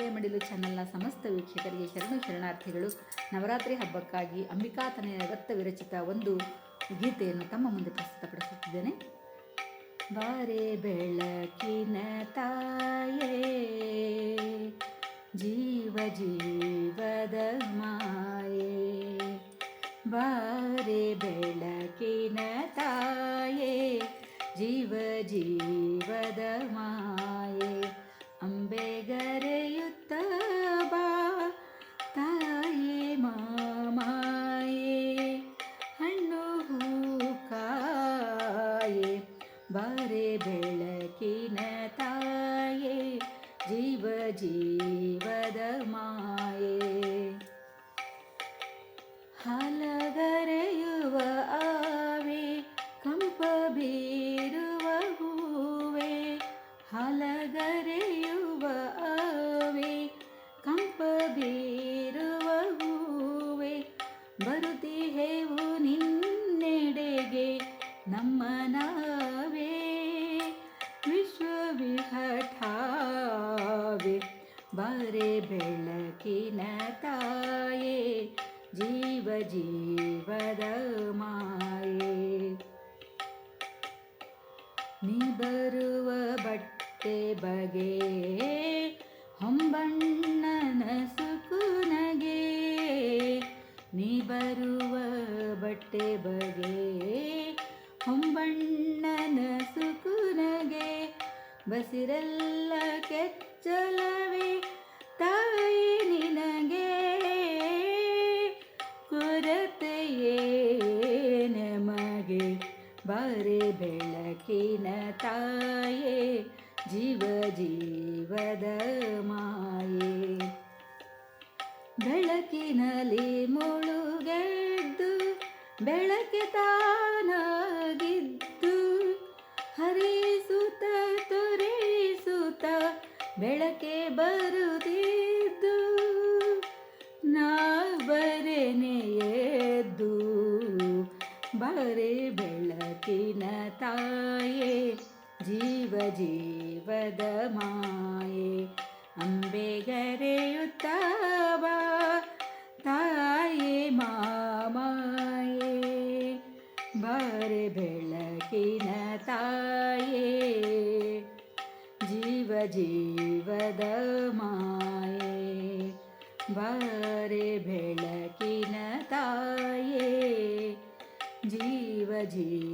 ನಮಸ್ತೆ ಮಡಿಲು ಚಾನಲ್ನ ಸಮಸ್ತ ವೀಕ್ಷಕರಿಗೆ ಶರಣು ಶರಣಾರ್ಥಿಗಳು, ನವರಾತ್ರಿ ಹಬ್ಬಕ್ಕಾಗಿ ಅಂಬಿಕಾತನೆಯ ದತ್ತ ವಿರಚಿತ ಒಂದು ಗೀತೆಯನ್ನು ತಮ್ಮ ಮುಂದೆ ಪ್ರಸ್ತುತಪಡಿಸುತ್ತಿದ್ದೇನೆ. ಬಾರೆ ಬೆಳಕಿನ ತಾಯೇ, ಜೀವ ಜೀವದ ಮಾಯೇ. ಬಾರೆ ಬೆಳಕಿನ ತಾಯೇ, ಜೀವ ಜೀವದ ಮಾಯೆ. ಬೆಳಕಿನ ತಾಯೇ, ಜೀವ ಜೀವದ ಮಾಯೆ. ಹಲಗರೆಯುವ ಆವೆ, ಕಂಪ ಬೀರುವ ಹೂವೆ. ಹಲಗರೆಯುವ ಆವೆ, ಕಂಪ ಬೀರುವ ಹೂವೆ. ಬರುತ್ತಿಹೆವು ನಿನ್ನೆಡೆಗೆ, ನಮ್ಮ ವಿಶ್ವವಿಹಠಾವೆ ಬಾರೆ ಬೆಳಕಿನ ತಾಯೇ, ಜೀವ ಜೀವದ ಮಾಯೆ. ನೀ ಬರುವ ಬಟ್ಟೆ ಬಗೆ ಹೊಂಬಣ್ಣನ ಸುಕುನಗೆ ನೀ ಬರುವ ಬಟ್ಟೆ ಬಗೆ ಸುಕುನಗೆ ಬಸಿರೆಲ್ಲ ಕೆಚ್ಚಲವೇ ತಾಯಿ ನಿನಗೆ ಕೊರತೆಯೇ ನಮಗೆ. ಬಾರೆ ಬೆಳಕಿನ ತಾಯೇ, ಜೀವ ಜೀವದ ಮಾಯೆ. ಬೆಳಕಿನಲ್ಲಿ ಮುಳುಗೆದ್ದು, ಬೆಳಕೆ ತಾನಾಗಿದ್ದು ಬೆಳಕೆ ಬರುತ್ತಿದ್ದು, ನಾ ಬರೆನೆ ಬರೆ ಬೆಳಕಿನ ತಾಯೇ, ಜೀವ ಜೀವದ ಮಾಯೆ. ಅಂಬೆಗರೆಯುತ್ತ ತಾಯೇ ಮಾಮಾಯೇ. ಬರೆ ಬೆಳಕಿನ ತಾಯೇ ಜೀವ ಜೀವದ ಮಾಯೆ ಬಾರೆ ಬೆಳಕಿನ ತಾಯೇ ಜೀವ ಜೀವದ